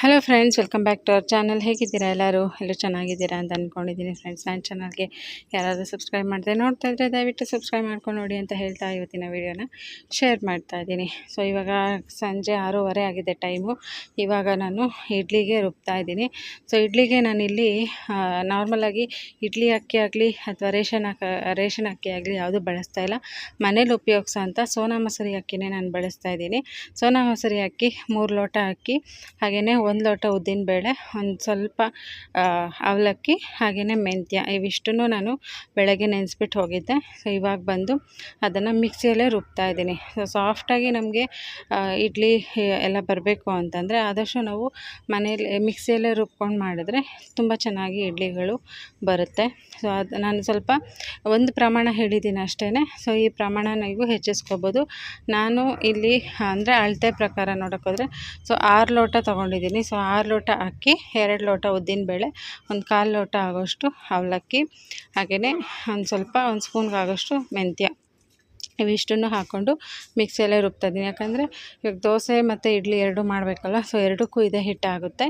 Hello friends welcome back to our channel ಹೇಗಿದ್ದೀರಾ ಎಲ್ಲರೂ? ಎಲ್ಲರೂ ಚೆನ್ನಾಗಿದ್ದೀರಾ ಅಂತ ಅಂದ್ಕೊಂಡಿದ್ದೀನಿ ಫ್ರೆಂಡ್ಸ್ ನನ್ನ ಚಾನಲ್ಗೆ ಯಾರಾದರೂ ಸಬ್ಸ್ಕ್ರೈಬ್ ಮಾಡಿದೆ ನೋಡ್ತಾ ಇದ್ದರೆ ದಯವಿಟ್ಟು ಸಬ್ಸ್ಕ್ರೈಬ್ ಮಾಡ್ಕೊಂಡು ನೋಡಿ ಅಂತ ಹೇಳ್ತಾ ಇವತ್ತಿನ ವೀಡಿಯೋನ ಶೇರ್ ಮಾಡ್ತಾ ಇದ್ದೀನಿ. ಸೊ ಇವಾಗ ಸಂಜೆ ಆರೂವರೆ ಆಗಿದೆ ಟೈಮು ಇವಾಗ ನಾನು ಇಡ್ಲಿಗೆ ರುಬ್ತಾ ಇದ್ದೀನಿ. ಸೊ ಇಡ್ಲಿಗೆ ನಾನಿಲ್ಲಿ ನಾರ್ಮಲಾಗಿ ಇಡ್ಲಿ ಅಕ್ಕಿ ಆಗಲಿ ಅಥವಾ ರೇಷನ್ ಅಕ್ಕ ರೇಷನ್ ಅಕ್ಕಿ ಆಗಲಿ ಯಾವುದು ಬಳಸ್ತಾ ಇಲ್ಲ. ಮನೇಲಿ ಉಪಯೋಗಿಸೋ ಅಂತ ಸೋನಾ ಮಸೂರಿ ಅಕ್ಕಿನೇ ನಾನು ಬಳಸ್ತಾ ಇದ್ದೀನಿ. ಸೋನಾ ಮಸೂರಿ ಅಕ್ಕಿ, ಮೂರು ಲೋಟ ಅಕ್ಕಿ ಹಾಗೆಯೇ ಒಂದು ಲೋಟ ಉದ್ದಿನಬೇಳೆ ಒಂದು ಸ್ವಲ್ಪ ಅವಲಕ್ಕಿ ಹಾಗೆಯೇ ಮೆಂತ್ಯ, ಇವಿಷ್ಟನ್ನು ನಾನು ಬೆಳಗ್ಗೆ ನೆನೆಸ್ಬಿಟ್ಟು ಹೋಗಿದ್ದೆ. ಸೊ ಇವಾಗ ಬಂದು ಅದನ್ನು ಮಿಕ್ಸಿಯಲ್ಲೇ ರುಬ್ತಾ ಇದ್ದೀನಿ. ಸೊ ಸಾಫ್ಟಾಗಿ ನಮಗೆ ಇಡ್ಲಿ ಎಲ್ಲ ಬರಬೇಕು ಅಂತಂದರೆ ಆದಷ್ಟು ನಾವು ಮನೇಲಿ ಮಿಕ್ಸಿಯಲ್ಲೇ ರುಬ್ಕೊಂಡು ಮಾಡಿದ್ರೆ ತುಂಬ ಚೆನ್ನಾಗಿ ಇಡ್ಲಿಗಳು ಬರುತ್ತೆ. ಸೊ ಅದು, ನಾನು ಸ್ವಲ್ಪ ಒಂದು ಪ್ರಮಾಣ ಹೇಳಿದ್ದೀನಿ ಅಷ್ಟೇ ಸೊ ಈ ಪ್ರಮಾಣ ನೀವು ಹೆಚ್ಚಿಸ್ಕೋಬೋದು. ನಾನು ಇಲ್ಲಿ, ಅಂದರೆ ಅಳತೆ ಪ್ರಕಾರ ನೋಡೋಕ್ಕೋದ್ರೆ ಸೊ ಆರು ಲೋಟ ತೊಗೊಂಡಿದ್ದೀನಿ. ಸೊ ಆರು ಲೋಟ ಅಕ್ಕಿ, ಎರಡು ಲೋಟ ಉದ್ದಿನಬೇಳೆ ಒಂದು ಕಾಲು ಲೋಟ ಆಗೋಷ್ಟು ಅವಲಕ್ಕಿ ಹಾಗೆಯೇ ಒಂದು ಸ್ವಲ್ಪ ಒಂದು ಸ್ಪೂನ್ಗೆ ಆಗೋಷ್ಟು ಮೆಂತ್ಯ. ಇವಿಷ್ಟನ್ನು ಹಾಕ್ಕೊಂಡು ಮಿಕ್ಸಿಯಲ್ಲೇ ರುಬ್ತಾ ಇದ್ದೀನಿ. ಯಾಕಂದರೆ ಇವಾಗ ದೋಸೆ ಮತ್ತು ಇಡ್ಲಿ ಎರಡೂ ಮಾಡಬೇಕಲ್ಲ ಸೊ ಎರಡಕ್ಕೂ ಇದೇ ಹಿಟ್ಟಾಗುತ್ತೆ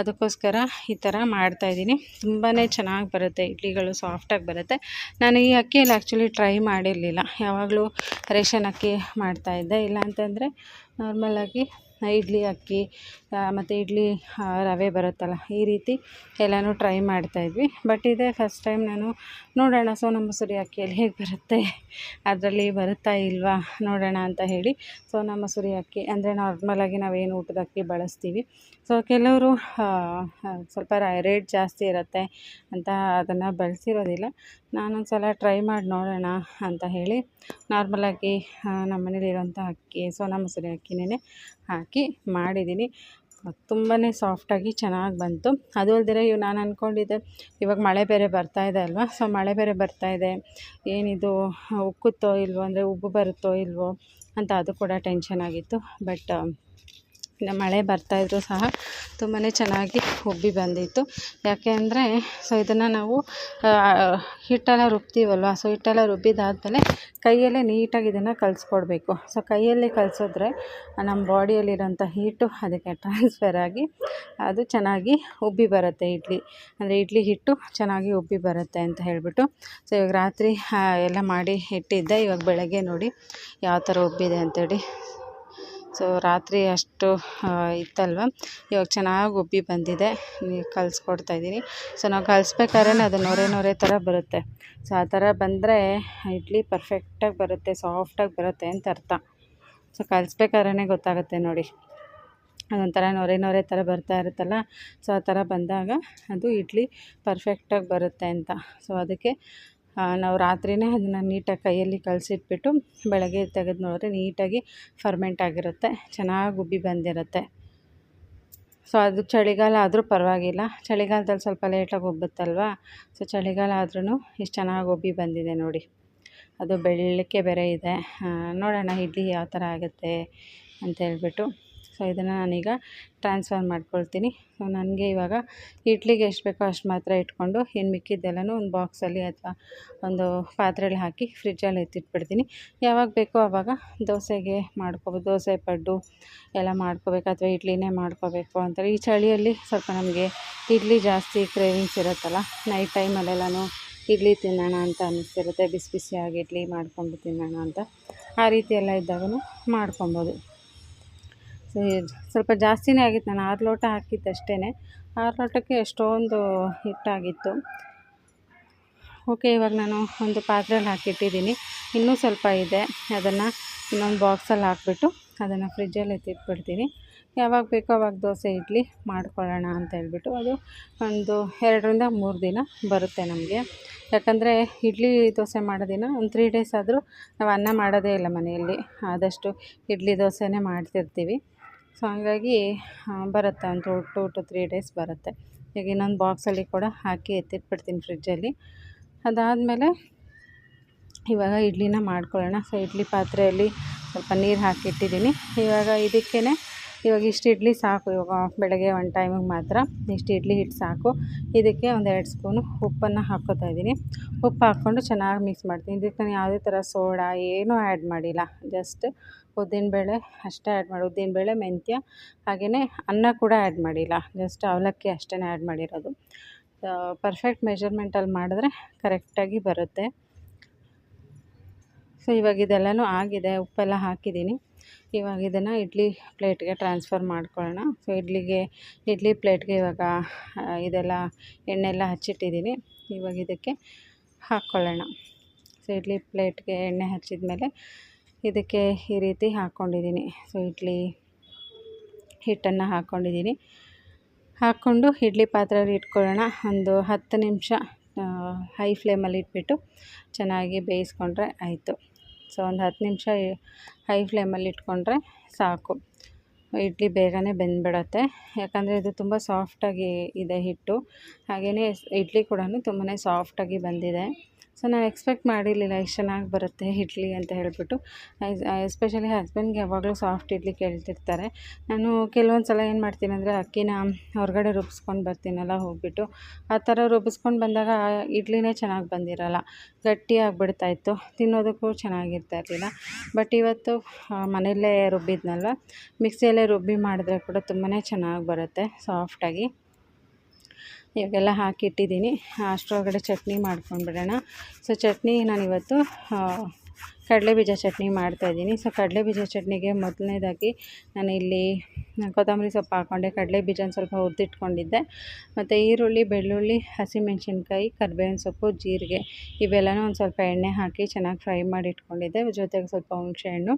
ಅದಕ್ಕೋಸ್ಕರ ಈ ಥರ ಮಾಡ್ತಾಯಿದ್ದೀನಿ ತುಂಬಾ ಚೆನ್ನಾಗಿ ಬರುತ್ತೆ, ಇಡ್ಲಿಗಳು ಸಾಫ್ಟಾಗಿ ಬರುತ್ತೆ. ನಾನು ಈ ಅಕ್ಕಿಯಲ್ಲಿ ಆ್ಯಕ್ಚುಲಿ ಟ್ರೈ ಮಾಡಿರಲಿಲ್ಲ. ಯಾವಾಗಲೂ ರೇಷನ್ ಅಕ್ಕಿ ಮಾಡ್ತಾಯಿದ್ದೆ ಇಲ್ಲ ಅಂತಂದರೆ ನಾರ್ಮಲಾಗಿ ಇಡ್ಲಿ, ಅಕ್ಕಿ ಮತ್ತು ಇಡ್ಲಿ ರವೆ ಬರುತ್ತಲ್ಲ, ಈ ರೀತಿ ಎಲ್ಲನೂ ಟ್ರೈ ಮಾಡ್ತಾಯಿದ್ವಿ ಬಟ್ ಇದೇ ಫಸ್ಟ್ ಟೈಮ್ ನಾನು ನೋಡೋಣ ಸೋನಾ ಮಸೂರಿ ಅಕ್ಕಿಯಲ್ಲಿ ಹೇಗೆ ಬರುತ್ತೆ, ಅದರಲ್ಲಿ ಬರುತ್ತಾ ಇಲ್ವಾ ನೋಡೋಣ ಅಂತ ಹೇಳಿ. ಸೋನಾ ಮಸೂರಿ ಅಕ್ಕಿ ಅಂದರೆ ನಾರ್ಮಲಾಗಿ ನಾವೇನು ಊಟದ ಅಕ್ಕಿ ಬಳಸ್ತೀವಿ. ಸೊ ಕೆಲವರು ಸ್ವಲ್ಪ ರೇಟ್ ಜಾಸ್ತಿ ಇರುತ್ತೆ ಅಂತ ಅದನ್ನು ಬಳಸಿರೋದಿಲ್ಲ. ನಾನೊಂದು ಸಲ ಟ್ರೈ ಮಾಡಿ ನೋಡೋಣ ಅಂತ ಹೇಳಿ ನಾರ್ಮಲಾಗಿ ನಮ್ಮ ಮನೇಲಿರೋಂಥ ಅಕ್ಕಿ, ಸೋನಾ ಮಸೂರಿ ಅಕ್ಕಿನೇ ಹಾಕಿ ಮಾಡಿದ್ದೀನಿ ತುಂಬಾ ಸಾಫ್ಟಾಗಿ ಚೆನ್ನಾಗಿ ಬಂತು. ಅದು ಅಲ್ಲದೆ ಇವು ನಾನು ಅಂದ್ಕೊಂಡಿದ್ದೆ ಇವಾಗ ಮಳೆ ಬೇರೆ ಬರ್ತಾ ಇದೆ ಅಲ್ವಾ? ಸೊ ಮಳೆ ಬೇರೆ ಬರ್ತಾ ಇದೆ. ಏನಿದು, ಉಕ್ಕುತ್ತೋ ಇಲ್ವೋ, ಅಂದರೆ ಉಬ್ಬು ಬರುತ್ತೋ ಇಲ್ವೋ ಅಂತ ಅದು ಕೂಡ ಟೆನ್ಷನ್ ಆಗಿತ್ತು. ಬಟ್ ಮಳೆ ಬರ್ತಾಯಿದ್ರು ಸಹ ತುಂಬಾ ಚೆನ್ನಾಗಿ ಉಬ್ಬಿ ಬಂದಿತ್ತು. ಯಾಕೆ ಅಂದರೆ ಸೊ ಇದನ್ನು ನಾವು ಹಿಟ್ಟೆಲ್ಲ ರುಬ್ತೀವಲ್ವ? ಸೊ ಹಿಟ್ಟೆಲ್ಲ ರುಬ್ಬಿದಾದಮೇಲೆ ಕೈಯಲ್ಲೇ ನೀಟಾಗಿ ಇದನ್ನು ಕಲಿಸ್ಕೊಡ್ಬೇಕು. ಸೊ ಕೈಯಲ್ಲಿ ಕಲಿಸಿದ್ರೆ ನಮ್ಮ ಬಾಡಿಯಲ್ಲಿರೋಂಥ ಹೀಟು ಅದಕ್ಕೆ ಟ್ರಾನ್ಸ್ಫರ್ ಆಗಿ ಅದು ಚೆನ್ನಾಗಿ ಉಬ್ಬಿ ಬರುತ್ತೆ ಇಡ್ಲಿ. ಅಂದರೆ ಇಡ್ಲಿ ಹಿಟ್ಟು ಚೆನ್ನಾಗಿ ಉಬ್ಬಿ ಬರುತ್ತೆ ಅಂತ ಹೇಳಿಬಿಟ್ಟು. ಸೊ ಇವಾಗ ರಾತ್ರಿ ಎಲ್ಲ ಮಾಡಿ ಇಟ್ಟಿದ್ದೆ. ಇವಾಗ ಬೆಳಗ್ಗೆ ನೋಡಿ ಯಾವ ಥರ ಉಬ್ಬಿದೆ ಅಂತೇಳಿ. ಸೊ ರಾತ್ರಿ ಅಷ್ಟು ಇತ್ತಲ್ವ? ಇವಾಗ ಚೆನ್ನಾಗಿ ಉಬ್ಬಿ ಬಂದಿದೆ. ಕಲಿಸ್ಕೊಡ್ತಾ ಇದ್ದೀನಿ ಸೊ ನಾವು ಕಲಿಸ್ಬೇಕಾದ್ರೆ ಅದು ನೊರೆ ನೊರೆ ಥರ ಬರುತ್ತೆ. ಸೊ ಆ ಥರ ಬಂದರೆ ಇಡ್ಲಿ ಪರ್ಫೆಕ್ಟಾಗಿ ಬರುತ್ತೆ ಸಾಫ್ಟಾಗಿ ಬರುತ್ತೆ ಅಂತ ಅರ್ಥ. ಸೊ ಕಲಿಸ್ಬೇಕಾದ್ರೆ ಗೊತ್ತಾಗುತ್ತೆ ನೋಡಿ. ಅದೊಂಥರ ನೊರೆ ನೊರೆ ಥರ ಬರ್ತಾ ಇರುತ್ತಲ್ಲ? ಸೊ ಆ ಥರ ಬಂದಾಗ ಅದು ಇಡ್ಲಿ ಪರ್ಫೆಕ್ಟಾಗಿ ಬರುತ್ತೆ ಅಂತ. ಸೊ ಅದಕ್ಕೆ ನಾವು ರಾತ್ರಿಯೇ ಅದನ್ನು ನೀಟಾಗಿ ಕೈಯಲ್ಲಿ ಕಲಸಿಟ್ಬಿಟ್ಟು ಬೆಳಗ್ಗೆ ತೆಗೆದು ನೋಡಿದ್ರೆ ನೀಟಾಗಿ ಫರ್ಮೆಂಟ್ ಆಗಿರುತ್ತೆ. ಚೆನ್ನಾಗಿ ಉಬ್ಬಿ ಬಂದಿರುತ್ತೆ. ಸೊ ಅದು ಚಳಿಗಾಲ ಆದರೂ ಪರವಾಗಿಲ್ಲ. ಚಳಿಗಾಲದಲ್ಲಿ ಸ್ವಲ್ಪ ಲೇಟಾಗಿ ಉಬ್ಬುತ್ತಲ್ವಾ? ಸೊ ಚಳಿಗಾಲ ಆದ್ರೂ ಇಷ್ಟು ಚೆನ್ನಾಗಿ ಉಬ್ಬಿ ಬಂದಿದೆ ನೋಡಿ. ಅದು ಬೆಳ್ಳಕ್ಕೆ ಬೇರೆ ಇದೆ. ನೋಡೋಣ ಇಡ್ಲಿ ಯಾವ ಥರ ಆಗುತ್ತೆ ಅಂತ ಹೇಳ್ಬಿಟ್ಟು ಸೊ ಇದನ್ನು ನಾನೀಗ ಟ್ರಾನ್ಸ್ಫರ್ ಮಾಡ್ಕೊಳ್ತೀನಿ. ಸೊ ನನಗೆ ಇವಾಗ ಇಡ್ಲಿಗೆ ಎಷ್ಟು ಬೇಕೋ ಅಷ್ಟು ಮಾತ್ರ ಇಟ್ಕೊಂಡು ಇನ್ನು ಮಿಕ್ಕಿದ್ದೆಲ್ಲನೂ ಒಂದು ಬಾಕ್ಸಲ್ಲಿ ಅಥವಾ ಒಂದು ಪಾತ್ರೆಯಲ್ಲಿ ಹಾಕಿ ಫ್ರಿಜ್ಜಲ್ಲಿ ಎತ್ತಿಟ್ಬಿಡ್ತೀನಿ. ಯಾವಾಗ ಬೇಕೋ ಆವಾಗ ದೋಸೆಗೆ ಮಾಡ್ಕೊಬೋದು. ದೋಸೆ ಪಡ್ಡು ಎಲ್ಲ ಮಾಡ್ಕೋಬೇಕು ಅಥವಾ ಇಡ್ಲಿನೇ ಮಾಡ್ಕೋಬೇಕು ಅಂತ ಈ ಚಳಿಯಲ್ಲಿ ಸ್ವಲ್ಪ ನಮಗೆ ಇಡ್ಲಿ ಜಾಸ್ತಿ ಕ್ರೇವಿಂಗ್ಸ್ ಇರುತ್ತಲ್ಲ, ನೈಟ್ ಟೈಮಲ್ಲೆಲ್ಲನೂ ಇಡ್ಲಿ ತಿನ್ನೋಣ ಅಂತ ಅನ್ನಿಸ್ತಿರುತ್ತೆ. ಬಿಸಿ ಬಿಸಿಯಾಗಿ ಇಡ್ಲಿ ಮಾಡ್ಕೊಂಡು ತಿನ್ನೋಣ ಅಂತ ಆ ರೀತಿ ಎಲ್ಲ ಇದ್ದಾಗೂ ಮಾಡ್ಕೊಬೋದು. ಸ್ವಲ್ಪ ಜಾಸ್ತಿನೇ ಆಗಿತ್ತು. ನಾನು ಆರು ಲೋಟ ಹಾಕಿದ್ದು ಅಷ್ಟೇ ಆರು ಲೋಟಕ್ಕೆ ಎಷ್ಟೊಂದು ಹಿಟ್ಟಾಗಿತ್ತು. ಓಕೆ, ಇವಾಗ ನಾನು ಒಂದು ಪಾತ್ರೆಯಲ್ಲಿ ಹಾಕಿಟ್ಟಿದ್ದೀನಿ. ಇನ್ನೂ ಸ್ವಲ್ಪ ಇದೆ. ಅದನ್ನು ಇನ್ನೊಂದು ಬಾಕ್ಸಲ್ಲಿ ಹಾಕ್ಬಿಟ್ಟು ಅದನ್ನು ಫ್ರಿಜ್ಜಲ್ಲಿ ಎತ್ತಿಟ್ಬಿಡ್ತೀನಿ. ಯಾವಾಗ ಬೇಕೋ ಅವಾಗ ದೋಸೆ, ಇಡ್ಲಿ ಮಾಡ್ಕೊಳ್ಳೋಣ ಅಂತ ಹೇಳ್ಬಿಟ್ಟು ಅದು ಒಂದು ಎರಡರಿಂದ ಮೂರು ದಿನ ಬರುತ್ತೆ ನಮಗೆ. ಯಾಕಂದರೆ ಇಡ್ಲಿ ದೋಸೆ ಮಾಡೋ ದಿನ ಒಂದು ತ್ರೀ ಡೇಸ್ ಆದರೂ ನಾವು ಅನ್ನ ಮಾಡೋದೇ ಇಲ್ಲ ಮನೆಯಲ್ಲಿ. ಆದಷ್ಟು ಇಡ್ಲಿ ದೋಸೆನೇ ಮಾಡ್ತಿರ್ತೀವಿ. ಸೊ ಹಂಗಾಗಿ ಬರುತ್ತೆ ಒಂದು ಟೂ, ಟು ತ್ರೀ ಡೇಸ್ ಬರುತ್ತೆ. ಈಗ ಇನ್ನೊಂದು ಬಾಕ್ಸಲ್ಲಿ ಕೂಡ ಹಾಕಿ ಎತ್ತಿಟ್ಬಿಡ್ತೀನಿ ಫ್ರಿಡ್ಜಲ್ಲಿ. ಅದಾದಮೇಲೆ ಇವಾಗ ಇಡ್ಲಿನ ಮಾಡ್ಕೊಳ್ಳೋಣ. ಸೊ ಇಡ್ಲಿ ಪಾತ್ರೆಯಲ್ಲಿ ಸ್ವಲ್ಪ ನೀರು ಹಾಕಿಟ್ಟಿದ್ದೀನಿ. ಇವಾಗ ಇದಕ್ಕೇ ಇವಾಗ ಇಷ್ಟು ಇಡ್ಲಿ ಸಾಕು. ಇವಾಗ ಬೆಳಗ್ಗೆ ಒಂದು ಟೈಮಿಗೆ ಮಾತ್ರ ಇಷ್ಟು ಇಡ್ಲಿ ಹಿಟ್ಟು ಸಾಕು. ಇದಕ್ಕೆ ಒಂದು ಎರಡು ಸ್ಪೂನು ಉಪ್ಪನ್ನು ಹಾಕ್ಕೋತಾ ಇದ್ದೀನಿ. ಉಪ್ಪು ಹಾಕ್ಕೊಂಡು ಚೆನ್ನಾಗಿ ಮಿಕ್ಸ್ ಮಾಡ್ತೀನಿ. ಇದಕ್ಕೆ ನಾನು ಯಾವುದೇ ಥರ ಸೋಡಾ ಏನೂ ಆ್ಯಡ್ ಮಾಡಿಲ್ಲ. ಜಸ್ಟ್ ಉದ್ದಿನಬೇಳೆ ಅಷ್ಟೇ ಆ್ಯಡ್ ಮಾಡಿ. ಉದ್ದಿನಬೇಳೆ ಮೆಂತ್ಯ ಹಾಗೆಯೇ ಅನ್ನ ಕೂಡ ಆ್ಯಡ್ ಮಾಡಿಲ್ಲ. ಜಸ್ಟ್ ಅವಲಕ್ಕಿ ಅಷ್ಟೇ ಆ್ಯಡ್ ಮಾಡಿರೋದು. ಪರ್ಫೆಕ್ಟ್ ಮೆಷರ್ಮೆಂಟಲ್ಲಿ ಮಾಡಿದ್ರೆ ಕರೆಕ್ಟಾಗಿ ಬರುತ್ತೆ. ಸೊ ಇವಾಗ ಇದೆಲ್ಲನೂ ಆಗಿದೆ. ಉಪ್ಪೆಲ್ಲ ಹಾಕಿದ್ದೀನಿ. ಇವಾಗ ಇದನ್ನು ಇಡ್ಲಿ ಪ್ಲೇಟ್ಗೆ ಟ್ರಾನ್ಸ್ಫರ್ ಮಾಡ್ಕೊಳ್ಳೋಣ. ಸೊ ಇಡ್ಲಿಗೆ, ಇಡ್ಲಿ ಪ್ಲೇಟ್ಗೆ ಇವಾಗ ಇದೆಲ್ಲ ಎಣ್ಣೆ ಹಚ್ಚಿಟ್ಟಿದ್ದೀನಿ. ಇವಾಗ ಇದಕ್ಕೆ ಹಾಕ್ಕೊಳ್ಳೋಣ. ಸೊ ಇಡ್ಲಿ ಪ್ಲೇಟ್ಗೆ ಎಣ್ಣೆ ಹಚ್ಚಿದ ಮೇಲೆ ಇದಕ್ಕೆ ಈ ರೀತಿ ಹಾಕ್ಕೊಂಡಿದ್ದೀನಿ. ಸೊ, ಇಡ್ಲಿ ಹಿಟ್ಟನ್ನು ಹಾಕ್ಕೊಂಡಿದ್ದೀನಿ. ಹಾಕ್ಕೊಂಡು ಇಡ್ಲಿ ಪಾತ್ರೆಯಲ್ಲಿ ಇಟ್ಕೊಳ್ಳೋಣ. ಒಂದು ಹತ್ತು ನಿಮಿಷ ಹೈ ಫ್ಲೇಮಲ್ಲಿ ಇಟ್ಬಿಟ್ಟು ಚೆನ್ನಾಗಿ ಬೇಯಿಸ್ಕೊಂಡ್ರೆ ಆಯಿತು. ಸೊ, ಒಂದು ಹತ್ತು ನಿಮಿಷ ಹೈ ಫ್ಲೇಮಲ್ಲಿ ಇಟ್ಕೊಂಡ್ರೆ ಸಾಕು. ಇಡ್ಲಿ ಬೇಗನೆ ಬೆಂದ್ಬಿಡತ್ತೆ. ಯಾಕಂದರೆ ಇದು ತುಂಬ ಸಾಫ್ಟಾಗಿ ಇದೆ ಹಿಟ್ಟು. ಹಾಗೆಯೇ ಇಡ್ಲಿ ಕೂಡ ತುಂಬಾ ಸಾಫ್ಟಾಗಿ ಬಂದಿದೆ. ಸೊ ನಾನು ಎಕ್ಸ್ಪೆಕ್ಟ್ ಮಾಡಿರಲಿಲ್ಲ ಇಷ್ಟು ಚೆನ್ನಾಗಿ ಬರುತ್ತೆ ಇಡ್ಲಿ ಅಂತ ಹೇಳಿಬಿಟ್ಟು. ಎಸ್ಪೆಷಲಿ ಹಸ್ಬೆಂಡ್ಗೆ ಯಾವಾಗಲೂ ಸಾಫ್ಟ್ ಇಡ್ಲಿ ಕೇಳ್ತಿರ್ತಾರೆ. ನಾನು ಕೆಲವೊಂದು ಸಲ ಏನು ಮಾಡ್ತೀನಿ ಅಂದರೆ ಅಕ್ಕಿನ ಹೊರಗಡೆ ರುಬ್ಬಿಸ್ಕೊಂಡು ಬರ್ತೀನಲ್ಲ ಹೋಗಿಬಿಟ್ಟು, ಆ ಥರ ರುಬ್ಬಿಸ್ಕೊಂಡು ಬಂದಾಗ ಇಡ್ಲಿನೇ ಚೆನ್ನಾಗಿ ಬಂದಿರೋಲ್ಲ. ಗಟ್ಟಿ ಆಗಿಬಿಡ್ತಾಯಿತ್ತು ತಿನ್ನೋದಕ್ಕೂ ಚೆನ್ನಾಗಿರ್ತಾ ಇರಲಿಲ್ಲ. ಬಟ್ ಇವತ್ತು ಮನೆಯಲ್ಲೇ ರುಬ್ಬಿದ್ನಲ್ವ? ಮಿಕ್ಸಿಯಲ್ಲೇ ರುಬ್ಬಿ ಮಾಡಿದ್ರೆ ಕೂಡ ತುಂಬಾ ಚೆನ್ನಾಗಿ ಬರುತ್ತೆ ಸಾಫ್ಟಾಗಿ. ಇವಾಗೆಲ್ಲ ಹಾಕಿಟ್ಟಿದ್ದೀನಿ. ಅಷ್ಟರೊಳಗಡೆ ಚಟ್ನಿ ಮಾಡ್ಕೊಂಡ್ಬಿಡೋಣ. ಸೊ ಚಟ್ನಿ ನಾನಿವತ್ತು ಕಡಲೆಬೀಜ ಚಟ್ನಿ ಮಾಡ್ತಾಯಿದ್ದೀನಿ ಸೊ ಕಡಲೆಬೀಜ ಚಟ್ನಿಗೆ ಮೊದಲನೇದಾಗಿ ನಾನಿಲ್ಲಿ ಕೊತ್ತಂಬರಿ ಸೊಪ್ಪು ಹಾಕ್ಕೊಂಡೆ ಕಡಲೆ ಬೀಜನ ಸ್ವಲ್ಪ ಹುರಿದಿಟ್ಕೊಂಡಿದ್ದೆ. ಮತ್ತು ಈರುಳ್ಳಿ, ಬೆಳ್ಳುಳ್ಳಿ, ಹಸಿಮೆಣ್ಸಿನ್ಕಾಯಿ, ಕರ್ಬೇವಿನ ಸೊಪ್ಪು, ಜೀರಿಗೆ ಇವೆಲ್ಲನೂ ಒಂದು ಸ್ವಲ್ಪ ಎಣ್ಣೆ ಹಾಕಿ ಚೆನ್ನಾಗಿ ಫ್ರೈ ಮಾಡಿ ಇಟ್ಕೊಂಡಿದ್ದೆ ಜೊತೆಗೆ ಸ್ವಲ್ಪ ಹುಣಸೆಹಣ್ಣು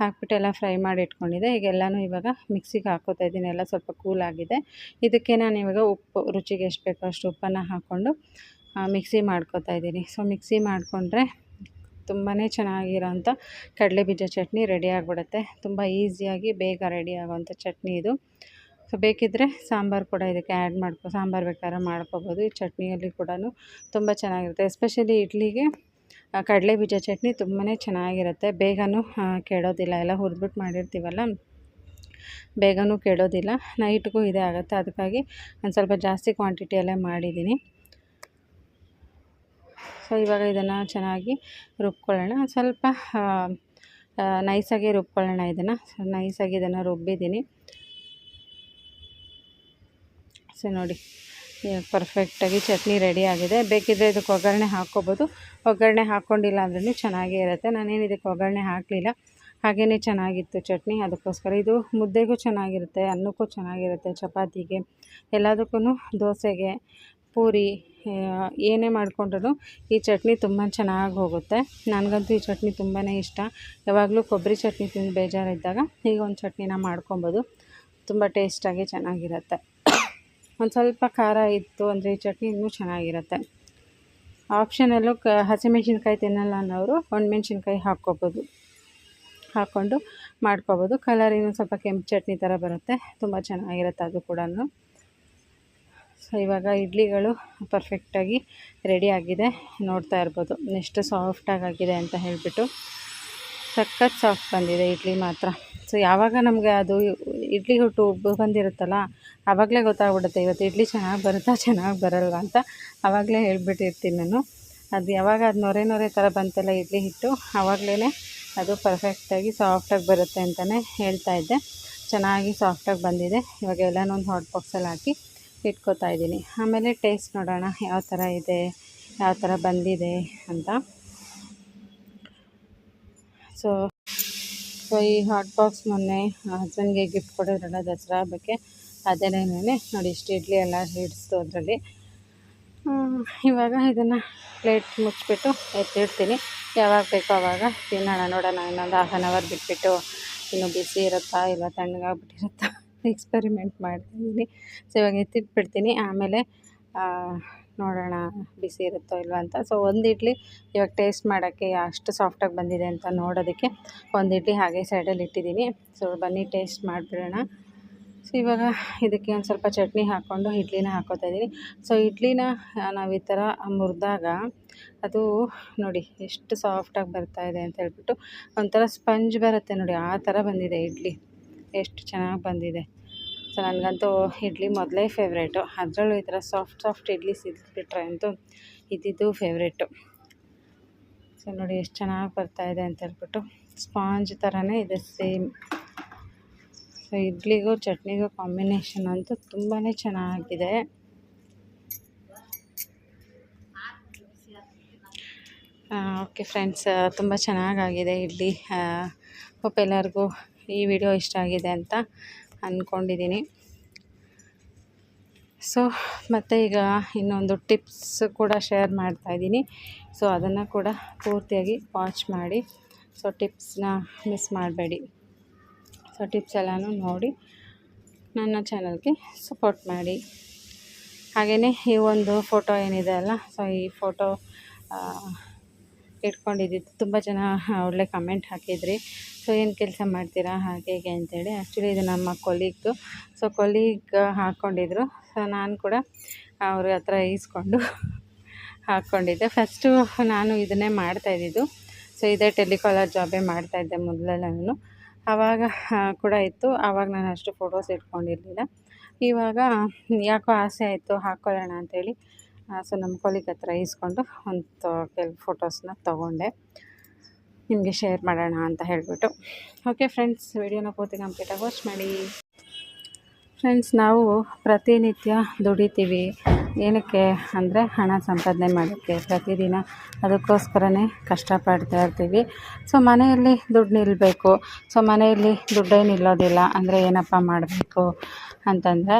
ಹಾಕ್ಬಿಟ್ಟು ಎಲ್ಲ ಫ್ರೈ ಮಾಡಿ ಇಟ್ಕೊಂಡಿದ್ದೆ ಈಗ ಎಲ್ಲನೂ ಇವಾಗ ಮಿಕ್ಸಿಗೆ ಹಾಕೋತಾ ಇದ್ದೀನಿ. ಎಲ್ಲ ಸ್ವಲ್ಪ ಕೂಲ್ ಆಗಿದೆ. ಇದಕ್ಕೆ ನಾನು ಇವಾಗ ಉಪ್ಪು, ರುಚಿಗೆ ಎಷ್ಟು ಬೇಕೋ ಅಷ್ಟು ಉಪ್ಪನ್ನು ಹಾಕ್ಕೊಂಡು ಮಿಕ್ಸಿ ಮಾಡ್ಕೊತಾ ಇದ್ದೀನಿ. ಸೊ ಮಿಕ್ಸಿ ಮಾಡಿಕೊಂಡ್ರೆ ತುಂಬಾ ಚೆನ್ನಾಗಿರೋಂಥ ಕಡಲೆಬೀಜ ಚಟ್ನಿ ರೆಡಿ ಆಗಿಬಿಡುತ್ತೆ. ತುಂಬ ಈಸಿಯಾಗಿ ಬೇಗ ರೆಡಿ ಆಗೋವಂಥ ಚಟ್ನಿ ಇದು. ಸೊ ಬೇಕಿದ್ದರೆ ಸಾಂಬಾರು ಕೂಡ ಇದಕ್ಕೆ ಆ್ಯಡ್ ಮಾಡ್ಕೊ, ಸಾಂಬಾರು ಬೇಕಾದ್ರೆ ಮಾಡ್ಕೊಬೋದು. ಈ ಚಟ್ನಿಯಲ್ಲಿ ಕೂಡ ತುಂಬ ಚೆನ್ನಾಗಿರುತ್ತೆ. ಎಸ್ಪೆಷಲಿ ಇಡ್ಲಿಗೆ ಕಡಲೆ ಬೀಜ ಚಟ್ನಿ ತುಂಬಾ ಚೆನ್ನಾಗಿರುತ್ತೆ. ಬೇಗನೂ ಕೆಡೋದಿಲ್ಲ. ಎಲ್ಲ ಹುರಿದ್ಬಿಟ್ಟು ಮಾಡಿರ್ತೀವಲ್ಲ? ಬೇಗನೂ ಕೆಡೋದಿಲ್ಲ. ನೈಟ್ಗೂ ಇದೇ ಆಗುತ್ತೆ. ಅದಕ್ಕಾಗಿ ಒಂದು ಸ್ವಲ್ಪ ಜಾಸ್ತಿ ಕ್ವಾಂಟಿಟಿಯಲ್ಲೇ ಮಾಡಿದ್ದೀನಿ. ಸೊ, ಇವಾಗ ಇದನ್ನು ಚೆನ್ನಾಗಿ ರುಬ್ಕೊಳ್ಳೋಣ. ಸ್ವಲ್ಪ ನೈಸಾಗಿ ರುಬ್ಕೊಳ್ಳೋಣ ಇದನ್ನು. ಸೊ, ನೈಸಾಗಿ ಇದನ್ನು ರುಬ್ಬಿದ್ದೀನಿ. ಸೊ, ನೋಡಿ ಪರ್ಫೆಕ್ಟಾಗಿ ಚಟ್ನಿ ರೆಡಿ ಆಗಿದೆ. ಬೇಕಿದ್ದರೆ ಇದಕ್ಕೆ ಒಗ್ಗರಣೆ ಹಾಕ್ಕೋಬೋದು. ಒಗ್ಗರಣೆ ಹಾಕ್ಕೊಂಡಿಲ್ಲ ಅಂದ್ರೂ ಚೆನ್ನಾಗೇ ಇರುತ್ತೆ. ನಾನೇನು ಇದಕ್ಕೆ ಒಗ್ಗರಣೆ ಹಾಕಲಿಲ್ಲ. ಹಾಗೆಯೇ ಚೆನ್ನಾಗಿತ್ತು ಚಟ್ನಿ. ಅದಕ್ಕೋಸ್ಕರ ಇದು ಮುದ್ದೆಗೂ ಚೆನ್ನಾಗಿರುತ್ತೆ, ಅನ್ನಕ್ಕೂ ಚೆನ್ನಾಗಿರುತ್ತೆ, ಚಪಾತಿಗೆ ಎಲ್ಲದಕ್ಕೂ ದೋಸೆಗೆ ಪೂರಿ ಏನೇ ಮಾಡಿಕೊಂಡ್ರು ಈ ಚಟ್ನಿ ತುಂಬ ಚೆನ್ನಾಗಿ ಹೋಗುತ್ತೆ. ನನಗಂತೂ ಈ ಚಟ್ನಿ ತುಂಬಾ ಇಷ್ಟ. ಯಾವಾಗಲೂ ಕೊಬ್ಬರಿ ಚಟ್ನಿ ತಿಂದು ಬೇಜಾರಿದ್ದಾಗ ಈಗ ಒಂದು ಚಟ್ನಿನ ಮಾಡ್ಕೊಬೋದು. ತುಂಬ ಟೇಸ್ಟಾಗಿ ಚೆನ್ನಾಗಿರುತ್ತೆ. ಒಂದು ಸ್ವಲ್ಪ ಖಾರ ಇತ್ತು ಅಂದರೆ ಈ ಚಟ್ನಿ ಇನ್ನೂ ಚೆನ್ನಾಗಿರುತ್ತೆ. ಆಪ್ಷನಲ್ಲೂ ಕ, ಹಸಿಮೆಣ್ಸಿನ್ಕಾಯಿ ತಿನ್ನಲ್ಲ ಅನ್ನೋರು ಒಣಮೆಣ್ಸಿನ್ಕಾಯಿ ಹಾಕ್ಕೋಬೋದು. ಹಾಕ್ಕೊಂಡು ಮಾಡ್ಕೊಬೋದು. ಕಲರ್ ಇನ್ನೂ ಸ್ವಲ್ಪ ಕೆಂಪು ಚಟ್ನಿ ಥರ ಬರುತ್ತೆ. ತುಂಬ ಚೆನ್ನಾಗಿರುತ್ತೆ ಅದು ಕೂಡ ಸೊ ಇವಾಗ ಇಡ್ಲಿಗಳು ಪರ್ಫೆಕ್ಟಾಗಿ ರೆಡಿ ಆಗಿದೆ. ನೋಡ್ತಾ ಇರ್ಬೋದು. ಎಷ್ಟು ಸಾಫ್ಟಾಗಿ ಆಗಿದೆ ಅಂತ ಹೇಳಿಬಿಟ್ಟು ಸಖತ್ ಸಾಫ್ಟ್ ಬಂದಿದೆ ಇಡ್ಲಿ ಮಾತ್ರ. ಸೊ ಯಾವಾಗ ನಮಗೆ ಅದು ಇಡ್ಲಿ ಹುಟ್ಟು ಉಬ್ಬು ಬಂದಿರುತ್ತಲ್ಲ ಆವಾಗಲೇ ಗೊತ್ತಾಗ್ಬಿಡುತ್ತೆ. ಇವತ್ತು ಇಡ್ಲಿ ಚೆನ್ನಾಗಿ ಬರುತ್ತಾ, ಚೆನ್ನಾಗಿ ಬರಲ್ಲ ಅಂತ ಆವಾಗಲೇ ಹೇಳ್ಬಿಟ್ಟಿರ್ತೀನಿ ನಾನು. ಅದು ಯಾವಾಗ ಅದು ನೊರೆ ನೊರೆ ಥರ ಬಂತಲ್ಲ ಇಡ್ಲಿ ಹಿಟ್ಟು ಆವಾಗಲೇ ಅದು ಪರ್ಫೆಕ್ಟಾಗಿ ಸಾಫ್ಟಾಗಿ ಬರುತ್ತೆ ಅಂತಲೇ ಹೇಳ್ತಾ ಇದ್ದೆ. ಚೆನ್ನಾಗಿ ಸಾಫ್ಟಾಗಿ ಬಂದಿದೆ. ಇವಾಗ ಎಲ್ಲನೂ ಒಂದು ಹಾಟ್ ಬಾಕ್ಸಲ್ಲಿ ಹಾಕಿ ಇಟ್ಕೋತಾ ಇದ್ದೀನಿ. ಆಮೇಲೆ ಟೇಸ್ಟ್ ನೋಡೋಣ ಯಾವ ಥರ ಇದೆ, ಯಾವ ಥರ ಬಂದಿದೆ ಅಂತ. ಸೊ ಸೊ ಈ ಹಾಟ್ ಬಾಕ್ಸ್ ಮೊನ್ನೆ ಹಸ್ಬೆಂಡ್ಗೆ ಗಿಫ್ಟ್ ಕೊಡೋದ್ರಲ್ಲ ದಸರಾ ಹಬ್ಬಕ್ಕೆ ಅದೇನೇ ನೋಡಿ, ಇಷ್ಟು ಇಡ್ಲಿ ಎಲ್ಲ ಹಿಡಿಸ್ತು ಅದರಲ್ಲಿ. ಇವಾಗ ಇದನ್ನು ಪ್ಲೇಟ್ ಮುಚ್ಚಿಬಿಟ್ಟು ಎತ್ತಿಡ್ತೀನಿ. ಯಾವಾಗ ಬೇಕೋ ಆವಾಗ ತಿನ್ನೋಣ, ನೋಡೋಣ, ಇನ್ನೊಂದು ಹಾಫ್ ಆನ್ ಅವರ್ ಬಿಟ್ಬಿಟ್ಟು, ಇನ್ನು ಬಿಸಿ ಇರುತ್ತಾ ಇಲ್ಲ ತಣ್ಣಗಾಗ್ಬಿಟ್ಟಿರುತ್ತಾ? ಎಕ್ಸ್ಪೆರಿಮೆಂಟ್ ಮಾಡ್ತಾಯಿದ್ದೀನಿ ಸೊ ಇವಾಗ ಎತ್ತಿಟ್ಬಿಡ್ತೀನಿ. ಆಮೇಲೆ ನೋಡೋಣ ಬಿಸಿ ಇರುತ್ತೋ ಇಲ್ವ ಅಂತ. ಸೊ ಒಂದು ಇಡ್ಲಿ ಇವಾಗ ಟೇಸ್ಟ್ ಮಾಡೋಕ್ಕೆ ಅಷ್ಟು ಸಾಫ್ಟಾಗಿ ಬಂದಿದೆ ಅಂತ ನೋಡೋದಕ್ಕೆ ಒಂದು ಇಡ್ಲಿ ಹಾಗೆ ಸೈಡಲ್ಲಿ ಇಟ್ಟಿದ್ದೀನಿ. ಸೊ ಬನ್ನಿ ಟೇಸ್ಟ್ ಮಾಡಿಬಿಡೋಣ. ಸೊ ಇವಾಗ ಇದಕ್ಕೆ ಒಂದು ಸ್ವಲ್ಪ ಚಟ್ನಿ ಹಾಕ್ಕೊಂಡು ಇಡ್ಲಿನ ಹಾಕೋತಾ ಇದ್ದೀನಿ. ಸೊ ಇಡ್ಲಿನ ನಾವು ಈ ಥರ ಮುರಿದಾಗ ಅದು ನೋಡಿ ಎಷ್ಟು ಸಾಫ್ಟಾಗಿ ಬರ್ತಾಯಿದೆ ಅಂತ ಹೇಳ್ಬಿಟ್ಟು ಒಂಥರ ಸ್ಪಂಜ್ ಬರುತ್ತೆ ನೋಡಿ, ಆ ಥರ ಬಂದಿದೆ ಇಡ್ಲಿ. ಎಷ್ಟು ಚೆನ್ನಾಗಿ ಬಂದಿದೆ. ಸೊ, ನನಗಂತೂ ಇಡ್ಲಿ ಮೊದಲೇ ಫೇವ್ರೇಟು ಅದರಲ್ಲೂ ಈ ಥರ ಸಾಫ್ಟ್ ಸಾಫ್ಟ್ ಇಡ್ಲಿ ಸಿಕ್ಬಿಟ್ರೆ ಅಂತೂ ಇದ್ದಿದ್ದು ಫೇವ್ರೇಟು ಸೊ, ನೋಡಿ ಎಷ್ಟು ಚೆನ್ನಾಗಿ ಬರ್ತಾಯಿದೆ ಅಂತ ಹೇಳ್ಬಿಟ್ಟು ಸ್ಪಾಂಜ್ ಥರನೇ ಇದೆ ಸೇಮ್ ಸೊ, ಇಡ್ಲಿಗೂ ಚಟ್ನಿಗೂ ಕಾಂಬಿನೇಷನ್ ಅಂತೂ ತುಂಬಾ ಚೆನ್ನಾಗಿದೆ. ಓಕೆ ಫ್ರೆಂಡ್ಸ್ ತುಂಬ ಚೆನ್ನಾಗಾಗಿದೆ ಇಡ್ಲಿ. ಹೋಪ್ ಎಲ್ಲರಿಗೂ ಈ ವಿಡಿಯೋ ಇಷ್ಟ ಆಗಿದೆ ಅಂತ ಅಂದ್ಕೊಂಡಿದ್ದೀನಿ ಸೊ ಮತ್ತು ಈಗ ಇನ್ನೊಂದು ಟಿಪ್ಸ್ ಕೂಡ ಶೇರ್ ಮಾಡ್ತಾಯಿದ್ದೀನಿ ಸೊ ಅದನ್ನು ಕೂಡ ಪೂರ್ತಿಯಾಗಿ ವಾಚ್ ಮಾಡಿ. ಸೊ ಟಿಪ್ಸ್ನ ಮಿಸ್ ಮಾಡಬೇಡಿ. ಸೊ ಟಿಪ್ಸ್ ಎಲ್ಲನೂ ನೋಡಿ ನನ್ನ ಚಾನಲ್ಗೆ ಸಪೋರ್ಟ್ ಮಾಡಿ. ಹಾಗೆಯೇ ಈ ಒಂದು ಫೋಟೋ ಏನಿದೆ ಅಲ್ಲ ಸೊ ಈ ಫೋಟೋ ಇಟ್ಕೊಂಡಿದ್ದು ತುಂಬ ಜನ ಒಳ್ಳೆ ಕಮೆಂಟ್ ಹಾಕಿದ್ರಿ. ಸೊ ಏನು ಕೆಲಸ ಮಾಡ್ತೀರಾ, ಹಾಗೆ, ಹೀಗೆ ಅಂತೇಳಿ. ಆ್ಯಕ್ಚುಲಿ ಇದು ನಮ್ಮ ಕೊಲೀಗ್ದು ಸೊ ಕೊಲೀಗ್ ಹಾಕ್ಕೊಂಡಿದ್ರು ಸೊ ನಾನು ಕೂಡ ಅವ್ರ ಹತ್ರ ಈಸ್ಕೊಂಡು ಹಾಕ್ಕೊಂಡಿದ್ದೆ ಫಸ್ಟು ನಾನು ಇದನ್ನೇ ಮಾಡ್ತಾಯಿದ್ದಿದ್ದು ಸೊ ಇದೇ ಟೆಲಿಕಾಲರ್ ಜಾಬೇ ಮಾಡ್ತಾಯಿದ್ದೆ ಮೊದಲೆಲ್ಲ ನಾನು ಆವಾಗ ಕೂಡ ಇತ್ತು. ಆವಾಗ ನಾನು ಅಷ್ಟು ಫೋಟೋಸ್ ಇಟ್ಕೊಂಡಿರಲಿಲ್ಲ. ಇವಾಗ ಯಾಕೋ ಆಸೆ ಆಯಿತು ಹಾಕ್ಕೊಳ್ಳೋಣ ಅಂಥೇಳಿ ಸೊ ನಮ್ಮ ಕೊಲಿಗ್ ಹತ್ರ ಈಸ್ಕೊಂಡು ಒಂದು ಕೆಲವು ಫೋಟೋಸ್ನ ತೊಗೊಂಡೆ. ನಿಮಗೆ ಶೇರ್ ಮಾಡೋಣ ಅಂತ ಹೇಳಿಬಿಟ್ಟು. ಓಕೆ ಫ್ರೆಂಡ್ಸ್ ವಿಡಿಯೋನ ಪೂರ್ತಿ ಕಂಪ್ಲೀಟಾಗಿ ವಾಚ್ ಮಾಡಿ. ಫ್ರೆಂಡ್ಸ್ ನಾವು ಪ್ರತಿನಿತ್ಯ ದುಡಿತೀವಿ. ಏನಕ್ಕೆ ಅಂದರೆ ಹಣ ಸಂಪಾದನೆ ಮಾಡೋಕ್ಕೆ ಪ್ರತಿದಿನ ಅದಕ್ಕೋಸ್ಕರನೇ ಕಷ್ಟಪಡ್ತಾ ಇರ್ತೀವಿ. ಸೊ ಮನೆಯಲ್ಲಿ ದುಡ್ಡು ನಿಲ್ಲಬೇಕು ಸೊ ಮನೆಯಲ್ಲಿ ದುಡ್ಡೇ ನಿಲ್ಲೋದಿಲ್ಲ ಅಂದರೆ ಏನಪ್ಪ ಮಾಡಬೇಕು ಅಂತಂದರೆ